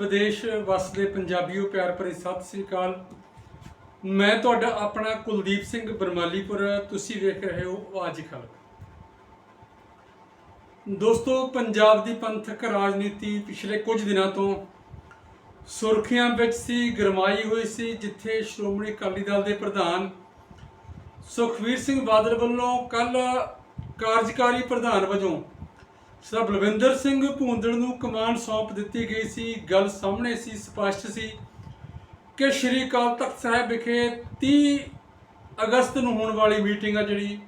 ਵਿਦੇਸ਼ ਵਸਦੇ ਪੰਜਾਬੀਓ ਪਿਆਰ ਭਰੀ ਸਤਿ ਸ੍ਰੀ ਅਕਾਲ। ਮੈਂ ਤੁਹਾਡਾ ਆਪਣਾ ਕੁਲਦੀਪ ਸਿੰਘ ਬਰਮਾਲੀਪੁਰ, ਤੁਸੀਂ ਵੇਖ ਰਹੇ ਹੋ ਅੱਜ ਖਲਕ ਦੋਸਤੋ, ਪੰਜਾਬ ਦੀ ਪੰਥਕ ਰਾਜਨੀਤੀ ਪਿਛਲੇ ਕੁਝ ਦਿਨਾਂ ਤੋਂ ਸੁਰਖੀਆਂ ਵਿੱਚ ਸੀ, ਗਰਮਾਈ ਹੋਈ ਸੀ, ਜਿੱਥੇ ਸ਼੍ਰੋਮਣੀ ਅਕਾਲੀ ਦਲ ਦੇ ਪ੍ਰਧਾਨ ਸੁਖਵੀਰ ਸਿੰਘ ਬਾਦਲ ਵੱਲੋਂ ਕੱਲ ਕਾਰਜਕਾਰੀ ਪ੍ਰਧਾਨ ਵਜੋਂ ਸਰ, ਬਲਵਿੰਦਰ ਸਿੰਘ ਭੂੰਦੜ ਨੂੰ ਕਮਾਂਡ ਸੌਂਪ ਦਿੱਤੀ ਗਈ ਸੀ। ਗੱਲ ਸਾਹਮਣੇ ਸੀ, ਸਪਸ਼ਟ ਸੀ ਕਿ ਸ਼੍ਰੀ ਅਕਾਲ ਤਖਤ ਸਾਹਿਬ ਵਿਖੇ 30 ਅਗਸਤ ਨੂੰ ਹੋਣ ਵਾਲੀ ਮੀਟਿੰਗ ਆ ਜਿਹੜੀ,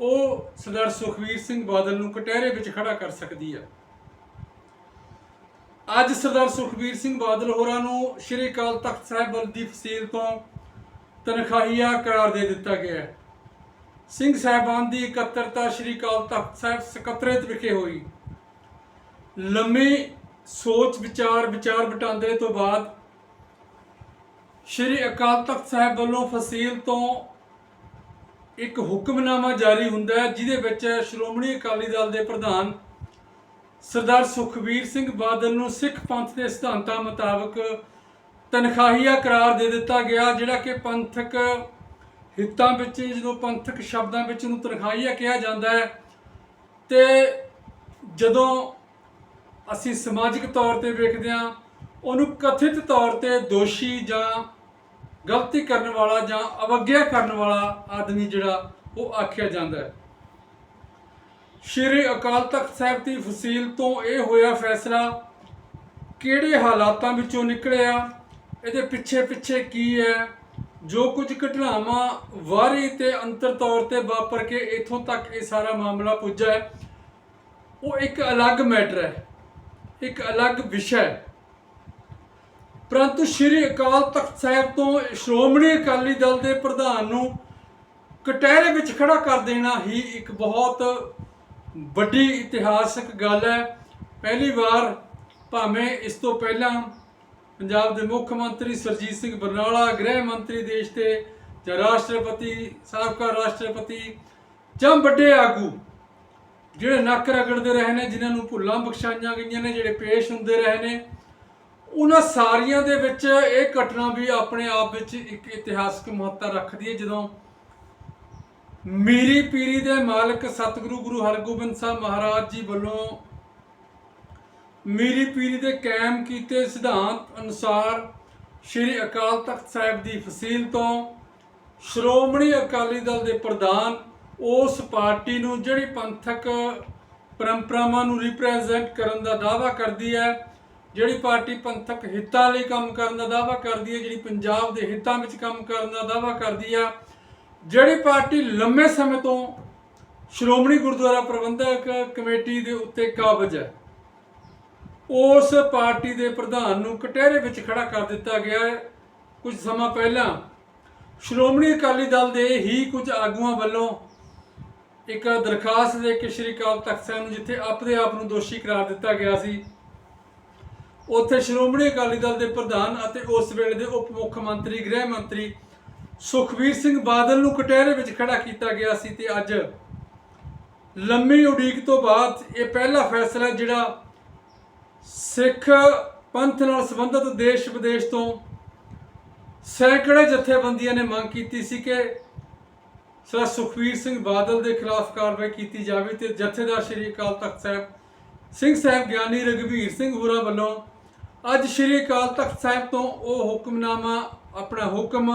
ਉਹ ਸਰਦਾਰ ਸੁਖਵੀਰ ਸਿੰਘ ਬਾਦਲ ਨੂੰ ਕਟਹਿਰੇ ਵਿੱਚ ਖੜਾ ਕਰ ਸਕਦੀ ਆ। ਅੱਜ ਸਰਦਾਰ ਸੁਖਵੀਰ ਸਿੰਘ ਬਾਦਲ ਹੋਰਾਂ ਨੂੰ ਸ਼੍ਰੀ ਅਕਾਲ ਤਖਤ ਸਾਹਿਬ ਵੱਲ ਦੀ ਫਸੀਲ ਤੋਂ ਤਨਖਾਹੀਆ ਕਰਾਰ ਦੇ ਦਿੱਤਾ ਗਿਆ ਹੈ। ਸਿੰਘ ਸਾਹਿਬਾਨ ਦੀ ਇਕੱਤਰਤਾ ਸ਼੍ਰੀ ਅਕਾਲ ਤਖਤ ਸਾਹਿਬ ਸਕੱਤਰੇਤ ਵਿਖੇ ਹੋਈ। ਲੰਮੀ ਸੋਚ, ਵਿਚਾਰ ਵਿਚਾਰ ਵਟਾਂਦਰੇ ਤੋਂ ਬਾਅਦ ਸ਼੍ਰੀ ਅਕਾਲ ਤਖਤ ਸਾਹਿਬ ਵੱਲੋਂ ਫਸੀਲ ਤੋਂ ਇੱਕ ਹੁਕਮਨਾਮਾ ਜਾਰੀ ਹੁੰਦਾ ਹੈ, ਜਿਹਦੇ ਵਿੱਚ ਸ਼੍ਰੋਮਣੀ ਅਕਾਲੀ ਦਲ ਦੇ ਪ੍ਰਧਾਨ ਸਰਦਾਰ ਸੁਖਬੀਰ ਸਿੰਘ ਬਾਦਲ ਨੂੰ ਸਿੱਖ ਪੰਥ ਦੇ ਸਿਧਾਂਤਾਂ ਮੁਤਾਬਕ ਤਨਖਾਹੀਆ ਕਰਾਰ ਦੇ ਦਿੱਤਾ ਗਿਆ, ਜਿਹੜਾ ਕਿ ਪੰਥਕ ਹਿੱਤਾਂ ਵਿੱਚ ਜਦੋਂ ਪੰਥਕ ਸ਼ਬਦਾਂ ਵਿੱਚ ਉਹਨੂੰ ਤਨਖਾਹੀਆ ਕਿਹਾ ਜਾਂਦਾ ਹੈ, ਤੇ ਜਦੋਂ ਅਸੀਂ ਸਮਾਜਿਕ ਤੌਰ ਤੇ ਵੇਖਦੇ ਹਾਂ, ਉਹਨੂੰ ਕਥਿਤ ਤੌਰ ਤੇ ਦੋਸ਼ੀ ਜਾਂ ਗਲਤੀ ਕਰਨ ਵਾਲਾ ਜਾਂ ਅਵਗਿਆ ਕਰਨ ਵਾਲਾ ਆਦਮੀ ਜਿਹੜਾ, ਉਹ ਆਖਿਆ ਜਾਂਦਾ ਹੈ। ਸ਼੍ਰੀ ਅਕਾਲ ਤਖਤ ਸਾਹਿਬ ਦੀ ਫਸੀਲ ਤੋਂ ਇਹ ਹੋਇਆ ਫੈਸਲਾ, ਕਿਹੜੇ ਹਾਲਾਤਾਂ ਵਿੱਚੋਂ ਨਿਕਲਿਆ, ਇਹਦੇ ਪਿੱਛੇ ਪਿੱਛੇ ਕੀ ਹੈ ਜੋ ਕੁਝ ਘਟਨਾਵਾਂ ਵਾਰੀ ਤੇ ਅੰਤਰ ਤੌਰ ਤੇ ਵਾਪਰ ਕੇ ਇਥੋਂ ਤੱਕ ਇਹ ਸਾਰਾ ਮਾਮਲਾ ਪੁੱਜਾ ਹੈ, ਉਹ ਇੱਕ ਅਲੱਗ ਮੈਟਰ ਹੈ, ਇੱਕ ਅਲੱਗ ਵਿਸ਼ਾ ਹੈ। ਪਰੰਤੂ ਸ਼੍ਰੀ ਅਕਾਲ ਤਖਤ ਸਾਹਿਬ ਤੋਂ ਸ਼੍ਰੋਮਣੀ ਅਕਾਲੀ ਦਲ ਦੇ ਪ੍ਰਧਾਨ ਨੂੰ ਕਟਹਿਰੇ ਵਿੱਚ ਖੜਾ ਕਰ ਦੇਣਾ ਹੀ ਇੱਕ ਬਹੁਤ ਵੱਡੀ ਇਤਿਹਾਸਕ ਗੱਲ ਹੈ। ਪਹਿਲੀ ਵਾਰ ਭਾਵੇਂ ਇਸ ਤੋਂ ਪਹਿਲਾਂ ਪੰਜਾਬ ਦੇ ਮੁੱਖ ਮੰਤਰੀ ਸਰਜੀਤ ਸਿੰਘ ਬਰਨਾਲਾ, ਗ੍ਰਹਿ ਮੰਤਰੀ ਦੇਸ਼ ਦੇ ਜਾਂ ਰਾਸ਼ਟਰਪਤੀ, ਸਾਬਕਾ ਰਾਸ਼ਟਰਪਤੀ ਜਾਂ ਵੱਡੇ ਆਗੂ ਜਿਹੜੇ ਨੱਕ ਰਗੜਦੇ ਰਹੇ ਨੇ, ਜਿਨ੍ਹਾਂ ਨੂੰ ਭੁੱਲਾਂ ਬਖਸ਼ਾਈਆਂ ਗਈਆਂ ਨੇ, ਜਿਹੜੇ ਪੇਸ਼ ਹੁੰਦੇ ਰਹੇ ਨੇ, ਉਹਨਾਂ ਸਾਰੀਆਂ ਦੇ ਵਿੱਚ ਇਹ ਘਟਨਾ ਵੀ ਆਪਣੇ ਆਪ ਵਿੱਚ ਇੱਕ ਇਤਿਹਾਸਕ ਮਹੱਤਤਾ ਰੱਖਦੀ ਹੈ। ਜਦੋਂ ਮੀਰੀ ਪੀਰੀ ਦੇ ਮਾਲਕ ਸਤਿਗੁਰੂ ਗੁਰੂ ਹਰਗੋਬਿੰਦ ਸਾਹਿਬ ਮਹਾਰਾਜ ਜੀ ਵੱਲੋਂ ਮੀਰੀ ਪੀਰੀ ਦੇ ਕਾਇਮ ਕੀਤੇ ਸਿਧਾਂਤ ਅਨੁਸਾਰ ਸ੍ਰੀ ਅਕਾਲ ਤਖਤ ਸਾਹਿਬ ਦੀ ਫਸੀਲ ਤੋਂ ਸ਼੍ਰੋਮਣੀ ਅਕਾਲੀ ਦਲ ਦੇ ਪ੍ਰਧਾਨ ਉਸ ਪਾਰਟੀ ਨੂੰ ਜਿਹੜੀ ਪੰਥਕ ਪਰੰਪਰਾਵਾਂ ਨੂੰ ਰਿਪਰੈਜ਼ੈਂਟ ਕਰਨ ਦਾ ਦਾਅਵਾ ਕਰਦੀ ਹੈ, ਜਿਹੜੀ ਪਾਰਟੀ ਪੰਥਕ ਹਿੱਤਾਂ ਲਈ ਕੰਮ ਕਰਨ ਦਾ ਦਾਅਵਾ ਕਰਦੀ ਹੈ, ਜਿਹੜੀ ਪੰਜਾਬ ਦੇ ਹਿੱਤਾਂ ਵਿੱਚ ਕੰਮ ਕਰਨ ਦਾ ਦਾਅਵਾ ਕਰਦੀ ਆ ਜਿਹੜੀ ਪਾਰਟੀ ਲੰਮੇ ਸਮੇਂ ਤੋਂ ਸ਼੍ਰੋਮਣੀ ਗੁਰਦੁਆਰਾ ਪ੍ਰਬੰਧਕ ਕਮੇਟੀ ਦੇ ਉੱਤੇ ਕਾਬਜ ਹੈ। ਉਸ ਪਾਰਟੀ ਦੇ ਪ੍ਰਧਾਨ ਨੂੰ ਕਟਹਿਰੇ ਵਿੱਚ ਖੜਾ ਕਰ ਦਿੱਤਾ ਗਿਆ ਹੈ। ਕੁਝ ਸਮਾਂ ਪਹਿਲਾਂ ਸ਼੍ਰੋਮਣੀ ਅਕਾਲੀ ਦਲ ਦੇ ਹੀ ਕੁਝ ਆਗੂਆਂ ਵੱਲੋਂ ਇੱਕ ਦਰਖਾਸਤ ਦੇ ਕੇ ਸ਼੍ਰੀ ਅਕਾਲ ਤਖਤ ਸਾਹਿਬ ਨੂੰ ਜਿੱਥੇ ਆਪਣੇ ਆਪ ਨੂੰ ਦੋਸ਼ੀ ਕਰਾਰ ਦਿੱਤਾ ਗਿਆ ਸੀ, ਉੱਥੇ ਸ਼੍ਰੋਮਣੀ ਅਕਾਲੀ ਦਲ ਦੇ ਪ੍ਰਧਾਨ ਅਤੇ ਉਸ ਵੇਲੇ ਦੇ ਉਪ ਮੁੱਖ ਮੰਤਰੀ, ਗ੍ਰਹਿ ਮੰਤਰੀ ਸੁਖਵੀਰ ਸਿੰਘ ਬਾਦਲ ਨੂੰ ਕਟਹਿਰੇ ਵਿੱਚ ਖੜਾ ਕੀਤਾ ਗਿਆ ਸੀ ਤੇ ਅੱਜ ਲੰਮੀ ਉਡੀਕ ਤੋਂ ਬਾਅਦ ਇਹ ਪਹਿਲਾ ਫੈਸਲਾ ਜਿਹੜਾ ਸਿੱਖ ਪੰਥ ਨਾਲ ਸੰਬੰਧਿਤ ਦੇਸ਼ ਵਿਦੇਸ਼ ਤੋਂ ਸੈਂਕੜੇ ਜਥੇਬੰਦੀਆਂ ਨੇ ਮੰਗ ਕੀਤੀ ਸੀ ਕਿ ਸਰ ਸੁਖਵੀਰ ਸਿੰਘ ਬਾਦਲ ਦੇ ਖਿਲਾਫ ਕਾਰਵਾਈ ਕੀਤੀ ਜਾਵੇ ਤੇ ਜਥੇਦਾਰ ਸ਼੍ਰੀ ਅਕਾਲ ਤਖਤ ਸਾਹਿਬ, ਸਿੰਘ ਸਾਹਿਬ ਗਿਆਨੀ ਰਗਵੀਰ ਸਿੰਘ ਹੋਰਾਂ ਵੱਲੋਂ ਅੱਜ ਸ਼੍ਰੀ ਅਕਾਲ ਤਖਤ ਸਾਹਿਬ ਤੋਂ ਉਹ ਹੁਕਮਨਾਮਾ, ਆਪਣਾ ਹੁਕਮ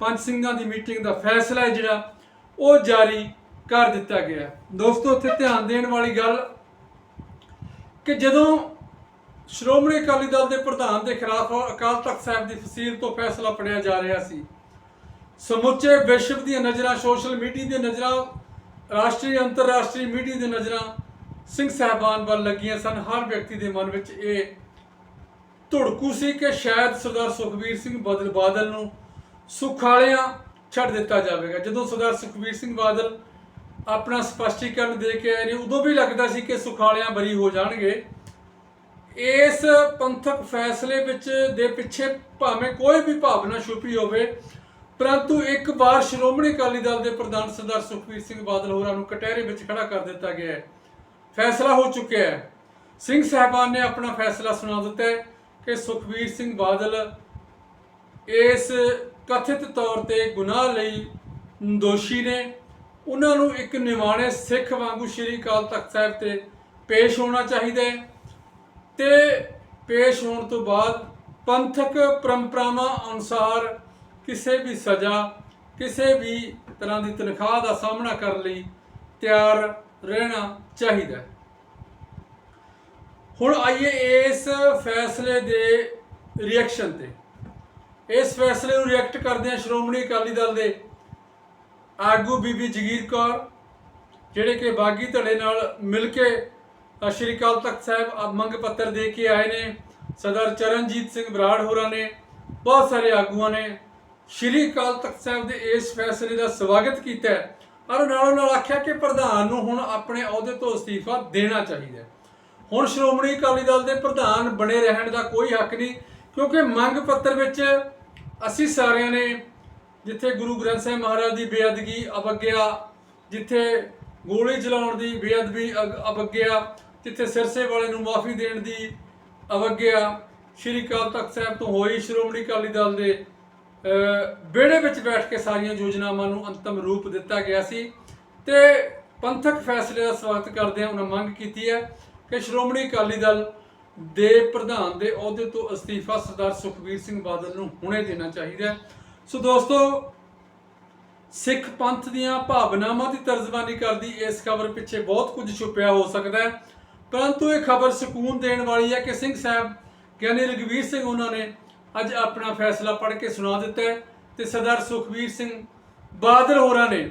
ਪੰਜ ਸਿੰਘਾਂ ਦੀ ਮੀਟਿੰਗ ਦਾ ਫੈਸਲਾ ਹੈ ਜਿਹੜਾ ਉਹ ਜਾਰੀ ਕਰ ਦਿੱਤਾ ਗਿਆ ਦੋਸਤੋ, ਇੱਥੇ ਧਿਆਨ ਦੇਣ ਵਾਲੀ ਗੱਲ ਕਿ ਜਦੋਂ ਸ਼੍ਰੋਮਣੀ ਅਕਾਲੀ ਦਲ ਦੇ ਪ੍ਰਧਾਨ ਦੇ ਖਿਲਾਫ ਅਕਾਲ ਤਖਤ ਸਾਹਿਬ ਦੀ ਫਸੀਲ ਤੋਂ ਫੈਸਲਾ ਪੜਿਆ ਜਾ ਰਿਹਾ ਸੀ। ਸਮੁੱਚੇ ਵਿਸ਼ਵ ਦੀਆਂ ਨਜ਼ਰਾਂ, ਸੋਸ਼ਲ ਮੀਡੀਆ ਦੀਆਂ ਨਜ਼ਰਾਂ, ਰਾਸ਼ਟਰੀ, ਅੰਤਰਰਾਸ਼ਟਰੀ ਮੀਡੀਆ ਦੀਆਂ ਨਜ਼ਰਾਂ ਸਿੰਘ ਸਾਹਿਬਾਨ ਵੱਲ ਲੱਗੀਆਂ ਸਨ। ਹਰ ਵਿਅਕਤੀ ਦੇ ਮਨ ਵਿੱਚ ਇਹ ਧੁੜਕੂ ਸੀ ਕਿ ਸ਼ਾਇਦ ਸਰਦਾਰ ਸੁਖਬੀਰ ਸਿੰਘ ਬਾਦਲ ਬਾਦਲ ਨੂੰ ਸੁਖਾਲਿਆਂ ਛੱਡ ਦਿੱਤਾ ਜਾਵੇਗਾ। ਜਦੋਂ ਸਰਦਾਰ ਸੁਖਬੀਰ ਸਿੰਘ ਬਾਦਲ ਆਪਣਾ ਸਪਸ਼ਟੀਕਰਨ ਦੇ ਕੇ ਆਏ ਨੇ, ਉਦੋਂ ਵੀ ਲੱਗਦਾ ਸੀ ਕਿ ਸੁਖਾਲਿਆਂ ਬਰੀ ਹੋ ਜਾਣਗੇ। ਇਸ ਪੰਥਕ ਫੈਸਲੇ ਵਿੱਚ ਦੇ ਪਿੱਛੇ ਭਾਵੇਂ ਕੋਈ ਵੀ ਭਾਵਨਾ ਛੁਪੀ ਹੋਵੇ, ਪਰੰਤੂ ਇੱਕ ਵਾਰ ਸ਼੍ਰੋਮਣੀ ਅਕਾਲੀ ਦਲ ਦੇ ਪ੍ਰਧਾਨ ਸਰਦਾਰ ਸੁਖਬੀਰ ਸਿੰਘ ਬਾਦਲ ਹੋਰਾਂ ਨੂੰ ਕਟਹਿਰੇ ਵਿੱਚ ਖੜਾ ਕਰ ਦਿੱਤਾ ਗਿਆ ਹੈ। ਫੈਸਲਾ ਹੋ ਚੁੱਕਿਆ ਹੈ। ਸਿੰਘ ਸਾਹਿਬਾਨ ਨੇ ਆਪਣਾ ਫੈਸਲਾ ਸੁਣਾ ਦਿੱਤਾ ਹੈ ਕਿ ਸੁਖਬੀਰ ਸਿੰਘ ਬਾਦਲ ਇਸ ਕਥਿਤ ਤੌਰ ਤੇ ਗੁਨਾਹ ਲਈ ਦੋਸ਼ੀ ਨੇ। ਉਹਨਾਂ ਨੂੰ ਇੱਕ ਨਿਵਾਣੇ ਸਿੱਖ ਵਾਂਗੂ ਸ੍ਰੀ ਅਕਾਲ ਤਖਤ ਸਾਹਿਬ ਤੇ ਪੇਸ਼ ਹੋਣਾ ਚਾਹੀਦਾ ਹੈ। ਤੇ ਪੇਸ਼ ਹੋਣ ਤੋਂ ਬਾਅਦ ਪੰਥਕ ਪਰੰਪਰਾਵਾਂ ਅਨੁਸਾਰ ਕਿਸੇ ਵੀ ਸਜ਼ਾ, ਕਿਸੇ ਵੀ ਤਰ੍ਹਾਂ ਦੀ ਤਨਖਾਹ ਦਾ ਸਾਹਮਣਾ ਕਰਨ ਲਈ ਤਿਆਰ ਰਹਿਣਾ ਚਾਹੀਦਾ ਹੁਣ ਆਈਏ ਇਸ ਫੈਸਲੇ ਦੇ ਰਿਐਕਸ਼ਨ ਤੇ। ਇਸ ਫੈਸਲੇ ਨੂੰ ਰਿਐਕਟ ਕਰਦੇ ਆ ਸ਼੍ਰੋਮਣੀ ਅਕਾਲੀ ਦਲ ਦੇ ਆਗੂ ਬੀਬੀ ਜਗੀਰ ਕੌਰ, ਜਿਹੜੇ ਕਿ ਬਾਗੀ ਧੜੇ ਨਾਲ ਮਿਲ ਕੇ ਸ਼੍ਰੀ ਅਕਾਲ ਤਖਤ ਸਾਹਿਬ ਅ, ਮੰਗ ਪੱਤਰ ਦੇ ਕੇ ਆਏ ਨੇ ਸਰਦਾਰ ਚਰਨਜੀਤ ਸਿੰਘ ਬਰਾੜ ਹੋਰਾਂ ਨੇ ਬਹੁਤ ਸਾਰੇ ਆਗੂਆਂ ਨੇ। ਸ਼੍ਰੀ ਅਕਾਲ ਤਖਤ ਸਾਹਿਬ ਦੇ ਇਸ ਫੈਸਲੇ ਦਾ ਸਵਾਗਤ ਕੀਤਾ ਹੈ ਔਰ ਨਾਲੋਂ ਨਾਲ ਆਖਿਆ ਕਿ ਪ੍ਰਧਾਨ ਨੂੰ ਹੁਣ ਆਪਣੇ ਅਹੁਦੇ ਤੋਂ ਅਸਤੀਫਾ ਦੇਣਾ ਚਾਹੀਦਾ ਹੁਣ ਸ਼੍ਰੋਮਣੀ ਅਕਾਲੀ ਦਲ ਦੇ ਪ੍ਰਧਾਨ ਬਣੇ ਰਹਿਣ ਦਾ ਕੋਈ ਹੱਕ ਨਹੀਂ ਕਿਉਂਕਿ ਮੰਗ ਪੱਤਰ ਵਿੱਚ ਅਸੀਂ ਸਾਰਿਆਂ ਨੇ ਜਿੱਥੇ ਗੁਰੂ ਗ੍ਰੰਥ ਸਾਹਿਬ ਮਹਾਰਾਜ ਦੀ ਬੇਅਦਗੀ ਅਵਗਿਆ ਜਿੱਥੇ ਗੋਲੀ ਚਲਾਉਣ ਦੀ ਬੇਅਦਬੀ ਅਗ- ਅਵਗਿਆ ਜਿੱਥੇ ਸਿਰਸੇ ਵਾਲੇ ਨੂੰ ਮਾਫੀ ਦੇਣ ਦੀ ਅਵਗਿਆ ਸ਼੍ਰੀ ਅਕਾਲ ਤਖਤ ਸਾਹਿਬ ਤੋਂ ਹੋਈ ਸ਼੍ਰੋਮਣੀ ਅਕਾਲੀ ਦਲ ਦੇ ਅਹ, ਵਿਹੜੇ ਵਿੱਚ ਬੈਠ ਕੇ ਸਾਰੀਆਂ ਯੋਜਨਾਵਾਂ ਨੂੰ ਅੰਤਮ ਰੂਪ ਦਿੱਤਾ ਗਿਆ ਸੀ। ਤੇ ਪੰਥਕ ਫੈਸਲੇ ਦਾ ਸਵਾਗਤ ਕਰਦੇ ਹਾਂ ਉਹਨਾਂ ਮੰਗ ਕੀਤੀ ਹੈ ਕਿ ਸ਼੍ਰੋਮਣੀ ਅਕਾਲੀ ਦਲ ਦੇ ਪ੍ਰਧਾਨ ਦੇ ਅਹੁਦੇ ਤੋਂ ਅਸਤੀਫਾ ਸਰਦਾਰ ਸੁਖਬੀਰ ਸਿੰਘ ਬਾਦਲ ਨੂੰ ਹੁਣੇ ਦੇਣਾ ਚਾਹੀਦਾ ਸੋ ਦੋਸਤੋ ਸਿੱਖ ਪੰਥ ਦੀਆਂ ਭਾਵਨਾਵਾਂ ਦੀ ਤਰਜ਼ਬਾਨੀ ਕਰਦੀ ਇਸ ਖਬਰ ਪਿੱਛੇ ਬਹੁਤ ਕੁਝ ਛੁਪਿਆ ਹੋ ਸਕਦਾ ਹੈ। ਪਰੰਤੂ ਇਹ ਖਬਰ ਸਕੂਨ ਦੇਣ ਵਾਲੀ ਹੈ ਕਿ ਸਿੰਘ ਸਾਹਿਬ, ਗਿਆਨੀ ਰਗਵੀਰ ਸਿੰਘ ਉਹਨਾਂ ਨੇ ਅੱਜ ਆਪਣਾ ਫੈਸਲਾ ਪੜ੍ਹ ਕੇ ਸੁਣਾ ਦਿੱਤਾ ਹੈ ਤੇ ਸਰਦਾਰ ਸੁਖਬੀਰ ਸਿੰਘ ਬਾਦਲ ਹੋਰਾਂ ਨੇ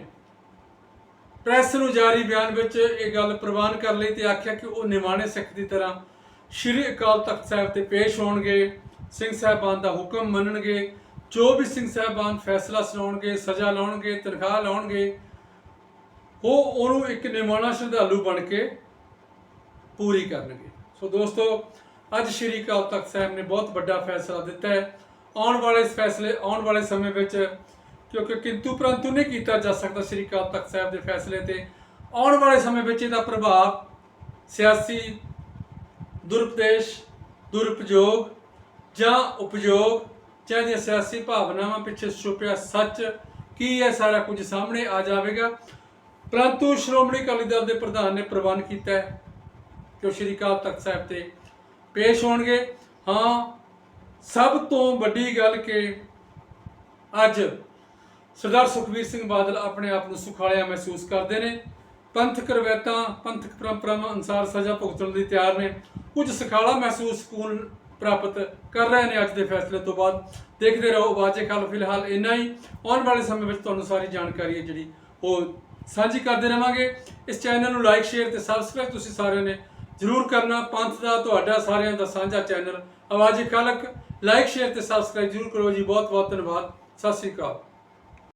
ਪ੍ਰੈਸ ਨੂੰ ਜਾਰੀ ਬਿਆਨ ਵਿੱਚ ਇਹ ਗੱਲ ਪ੍ਰਵਾਨ ਕਰ ਲਈ ਤੇ ਆਖਿਆ ਕਿ ਉਹ ਨਿਮਾਣੇ ਸਿੱਖ ਦੀ ਤਰ੍ਹਾਂ ਸ਼੍ਰੀ ਅਕਾਲ ਤਖਤ ਸਾਹਿਬ ਤੇ ਪੇਸ਼ ਹੋਣਗੇ, ਸਿੰਘ ਸਾਹਿਬਾਨ ਦਾ ਹੁਕਮ ਮੰਨਣਗੇ, ਜੋ ਵੀ ਸਿੰਘ ਸਾਹਿਬਾਨ ਫੈਸਲਾ ਸੁਣਾਉਣਗੇ, ਸਜ਼ਾ ਲਾਉਣਗੇ, ਤਨਖਾਹ ਲਾਉਣਗੇ, ਉਹ ਉਹਨੂੰ ਇੱਕ ਨਿਮਾਣਾ ਸ਼ਰਧਾਲੂ ਬਣ ਕੇ ਪੂਰੀ ਕਰਨਗੇ। ਸੋ ਦੋਸਤੋ, ਅੱਜ ਸ਼੍ਰੀ ਅਕਾਲ ਤਖਤ ਸਾਹਿਬ ਨੇ ਬਹੁਤ ਵੱਡਾ ਫੈਸਲਾ ਦਿੱਤਾ ਹੈ। ਆਉਣ ਵਾਲੇ ਇਸ ਫੈਸਲੇ, ਆਉਣ ਵਾਲੇ ਸਮੇਂ ਵਿੱਚ ਕਿਉਂਕਿ ਕਿੰਤੂ ਪਰੰਤੂ ਨਹੀਂ ਕੀਤਾ ਜਾ ਸਕਦਾ ਸ਼੍ਰੀ ਅਕਾਲ ਤਖਤ ਸਾਹਿਬ ਦੇ ਫੈਸਲੇ ਤੇ। ਆਉਣ ਵਾਲੇ ਸਮੇਂ ਵਿੱਚ ਇਹਦਾ ਪ੍ਰਭਾਵ ਸਿਆਸੀ ਦੁਰਪਦੇਸ਼ ਦੁਰਪਯੋਗ ਜਾਂ ਉਪਯੋਗ ਜਾਂ ਦੀਆਂ ਸਿਆਸੀ ਭਾਵਨਾਵਾਂ ਪਿੱਛੇ ਛੁਪਿਆ ਸੱਚ ਕੀ ਹੈ ਸਾਰਾ ਕੁਝ ਸਾਹਮਣੇ ਆ ਜਾਵੇਗਾ। ਪਰੰਤੂ ਸ਼੍ਰੋਮਣੀ ਅਕਾਲੀ ਦਲ ਦੇ ਪ੍ਰਧਾਨ ਨੇ ਪ੍ਰਵਾਨ ਕੀਤਾ ਹੈ। ਜੋ ਸ਼੍ਰੀ ਅਕਾਲ ਤਖਤ ਸਾਹਿਬ ਤੇ ਪੇਸ਼ ਹੋਣਗੇ। ਹਾਂ, ਸਭ ਤੋਂ ਵੱਡੀ ਗੱਲ ਕਿ ਅੱਜ ਸਰਦਾਰ ਸੁਖਬੀਰ ਸਿੰਘ ਬਾਦਲ ਆਪਣੇ ਆਪ ਨੂੰ ਸੁਖਾਲਿਆ ਮਹਿਸੂਸ ਕਰਦੇ ਨੇ। ਪੰਥਕ ਰਵਾਇਤਾਂ, ਪੰਥਕ ਪਰੰਪਰਾਵਾਂ ਅਨੁਸਾਰ ਸਜ਼ਾ ਭੁਗਤਣ ਲਈ ਤਿਆਰ ਨੇ। ਕੁਝ ਸੁਖਾਲਾ ਮਹਿਸੂਸ ਸਕੂਨ ਪ੍ਰਾਪਤ ਕਰ ਰਹੇ ਨੇ ਅੱਜ ਦੇ ਫੈਸਲੇ ਤੋਂ ਬਾਅਦ। ਦੇਖਦੇ ਰਹੋ ਬਾਜੇ ਖਾਲ, ਫਿਲਹਾਲ ਇੰਨਾ ਹੀ। ਆਉਣ ਵਾਲੇ ਸਮੇਂ ਵਿੱਚ ਤੁਹਾਨੂੰ ਸਾਰੀ ਜਾਣਕਾਰੀ ਹੈ ਜਿਹੜੀ ਉਹ ਸਾਂਝੀ ਕਰਦੇ ਰਵਾਂਗੇ। ਇਸ ਚੈਨਲ ਨੂੰ ਲਾਈਕ ਸ਼ੇਅਰ ਤੇ ਸਬਸਕ੍ਰਾਈਬ ਤੁਸੀਂ ਸਾਰਿਆਂ ਨੇ ਜ਼ਰੂਰ ਕਰਨਾ। ਪੰਥ ਦਾ ਤੁਹਾਡਾ ਸਾਰਿਆਂ ਦਾ ਸਾਂਝਾ channel Awaze Khalak. Like share ਤੇ ਸਬਸਕ੍ਰਾਈਬ ਜ਼ਰੂਰ ਕਰੋ ਜੀ। ਬਹੁਤ ਬਹੁਤ ਧੰਨਵਾਦ। ਸਤਿ ਸ੍ਰੀ ਅਕਾਲ।